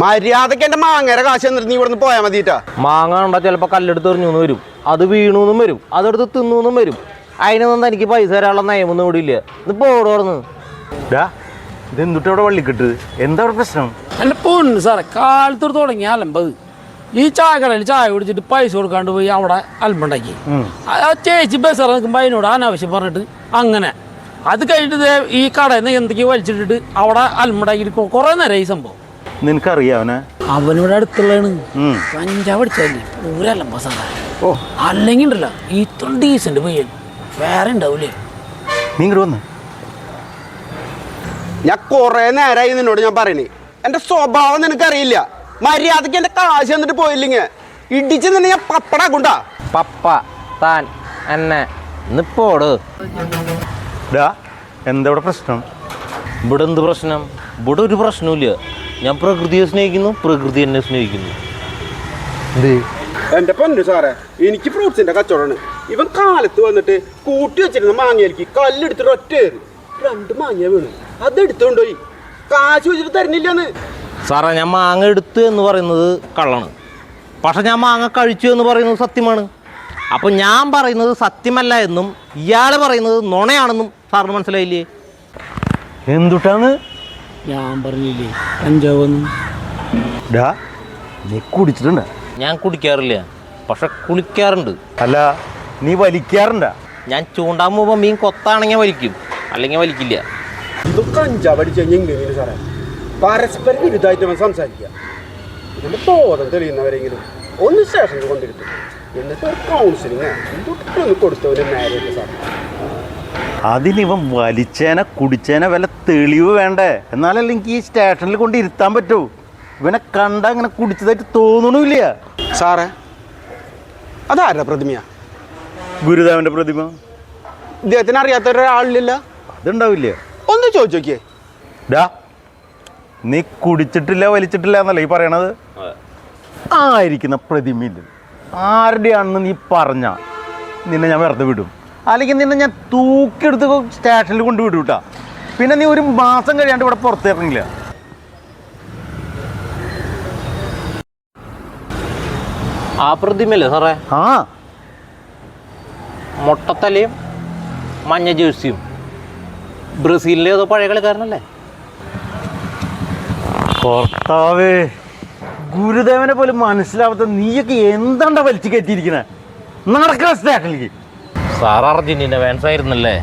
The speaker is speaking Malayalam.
മര്യാദയ്ക്ക് എന്റെ മാങ്ങയുടെ കാശ് എന്നിട്ട് നീ ഇവിടുന്ന് പോയാൽ മതിട്ടാ. മാങ്ങ ഉണ്ടോ ചിലപ്പോൾ കല്ലെടുത്ത് എറിഞ്ഞു വരും. അത് വീണു എന്നും വരും. അതെടുത്ത് തിന്നൂന്നും വരും. അതിനൊന്നും എനിക്ക് പൈസ തരാനുള്ള നയമൊന്നും ഇവിടെ ഇല്ല. ഇത് പോടോർന്ന് ഇത് എന്തുട്ട് അവിടെ വള്ളിക്കിട്ട് എന്താ അവിടെ പ്രശ്നം? അല്ല പൊണ്ണ് സാറേ കാലത്തോട് തുടങ്ങി അലമ്പത് ഈ ചായ കടയിൽ ചായ കുടിച്ചിട്ട് പൈസ കൊടുക്കാണ്ട് പോയി അവിടെ അലമ്പുണ്ടാക്കി. ആ ചേച്ചി ബസ് നിൽക്കുമ്പോൾ അതിനോട് അനാവശ്യം പറഞ്ഞിട്ട് അങ്ങനെ. അത് കഴിഞ്ഞിട്ട് ഈ കടയിൽ നിന്ന് എന്തൊക്കെയോ വലിച്ചിട്ടിട്ട് അവിടെ അലമ്പുണ്ടാക്കിയിട്ട് കുറേ നേരം ഈ സംഭവം. നിനക്കറിയാവനെ? അവനിവിടെ അടുത്തുള്ളതാണ്. കഞ്ചാവ് അടിച്ചല്ലേ പൂരല്ല ഓ. അല്ലെങ്കിൽ ഉണ്ടല്ലോ ഇത്ര ഡീസന്റ് പയ്യൻ വേറെ ഉണ്ടാവൂലേ? നീ ഇങ്ങോട്ട് വന്ന്. ഞാൻ കൊറേ നേരമായി നിന്നോട് ഞാൻ പറയണേ. എന്റെ സ്വഭാവം നിനക്കറിയില്ല. മര്യാദയ്ക്ക് എന്റെ കാശ് തന്നിട്ട് പോയില്ലെങ്കിൽ ഇടിച്ച് നിന്നെ ഞാൻ പപ്പടാക്കുണ്ടാ പപ്പ താൻ എന്നെ. നിപ്പോട് എന്താ ഇവിടെ പ്രശ്നം? ഇവിടെ എന്ത് പ്രശ്നം? ഇവിടെ ഒരു പ്രശ്നവുമില്ല. ഞാൻ പ്രകൃതിയെ സ്നേഹിക്കുന്നു പ്രകൃതി എന്നെ സ്നേഹിക്കുന്നു. എന്റെ പൊന്നു സാറേ എനിക്ക് ഫ്രൂട്ട്സിന്റെ കച്ചവടമാണ്. ഇവൻ കാലത്ത് വന്നിട്ട് കൂട്ടി വെച്ചിരുന്ന മാങ്ങയിലേക്ക് കല്ലെടുത്തിട്ട് ഒറ്റ ഏറ് രണ്ട് മാങ്ങ വീണു. അതെടുത്തോണ്ടോയി കാശ് വെച്ചിട്ട് തരുന്നില്ലെന്ന്. സാറേ ഞാൻ മാങ്ങ എടുത്തു എന്ന് പറയുന്നത് കള്ളാണ്. പക്ഷെ ഞാൻ മാങ്ങ കഴിച്ചു എന്ന് പറയുന്നത് സത്യമാണ്. അപ്പോൾ ഞാൻ പറയുന്നത് സത്യമല്ല എന്നും ഇയാൾ പറയുന്നത് നുണയാണെന്നും സാറിന് മനസ്സിലായില്ലേ? എന്തുട്ടാന്ന് ഞാൻ പറഞ്ഞില്ലേ കഞ്ചാവെന്ന് ഡാ നീ കുടിച്ചിട്ടുണ്ട? ഞാൻ കുടിക്കാറില്ല പക്ഷെ കുളിക്കാറുണ്ട്. അല്ല നീ വലിക്കാറുണ്ട? ഞാൻ ചൂണ്ടാൻ പോകുമ്പോൾ മീൻ കൊത്താണെങ്കിൽ വലിക്കും അല്ലെങ്കിൽ വലിക്കില്ല. ഇത് കഞ്ചാവ് അടിച്ച് കഴിഞ്ഞാൽ സാറേ? പരസ്പരം വിരുദ്ധമായിട്ട് അവൻ സംസാരിക്കുക ഇതിന്റെ ബോധം തെളിയുന്നവരെങ്കിലും ഒന്ന് സ്റ്റേഷനിൽ കൊണ്ടിരുത്തും. എന്നിട്ട് ഒരു കൗൺസിലിങ് എന്തൊക്കെ കൊടുത്തവന് മാരേജ് സാർ അതിനിവൻ വലിച്ചേനെ കുടിച്ചേനെ വല്ല തെളിവ് വേണ്ടേ? എന്നാലല്ല എനിക്ക് ഈ സ്റ്റേഷനിൽ കൊണ്ട് ഇരുത്താൻ പറ്റൂ. ഇവനെ കണ്ട അങ്ങനെ കുടിച്ചതായിട്ട് തോന്നണില്ല സാറേ അതാരുടെ പ്രതിമയാ? ഗുരുദേവന്റെ പ്രതിമ. ഇദ്ദേഹത്തിന് അറിയാത്ത ഒരാളില്ല അതുണ്ടാവില്ല? ഒന്ന് ചോദിച്ചു നോക്കിയേ ഡാ നീ കുടിച്ചിട്ടില്ല വലിച്ചിട്ടില്ല എന്നല്ലേ ഈ പറയണത്? ആയിരിക്കുന്ന പ്രതിമയില്ല? ആരുടെയാണെന്ന് നീ പറഞ്ഞ നിന്നെ ഞാൻ വെറുതെ വിടും. അല്ലെങ്കിൽ നിന്നെ ഞാൻ തൂക്കിയെടുത്ത് സ്റ്റേഷനിൽ കൊണ്ടുവിടും കേട്ടോ പിന്നെ നീ ഒരു മാസം കഴിയാണ്ട് ഇവിടെ പുറത്തേക്കില്ല ആ പ്രതിമല്ലേ സാറേ? ആ. മുട്ടത്തലയും മഞ്ഞ ജേഴ്സിയും ബ്രസീലിലെ ഏതോ പഴയ കളിക്കാരനല്ലേ? കർത്താവേ ഗുരുദേവനെ പോലും മനസ്സിലാവാത്ത നീയൊക്കെ എന്താണ്ടാ വലിച്ചു കയറ്റിയിരിക്കണേ? നടക്കണ സ്റ്റേഷനിലേക്ക് സാർ അർജന്റീന ഫാൻസ് ആയിരുന്നല്ലേ?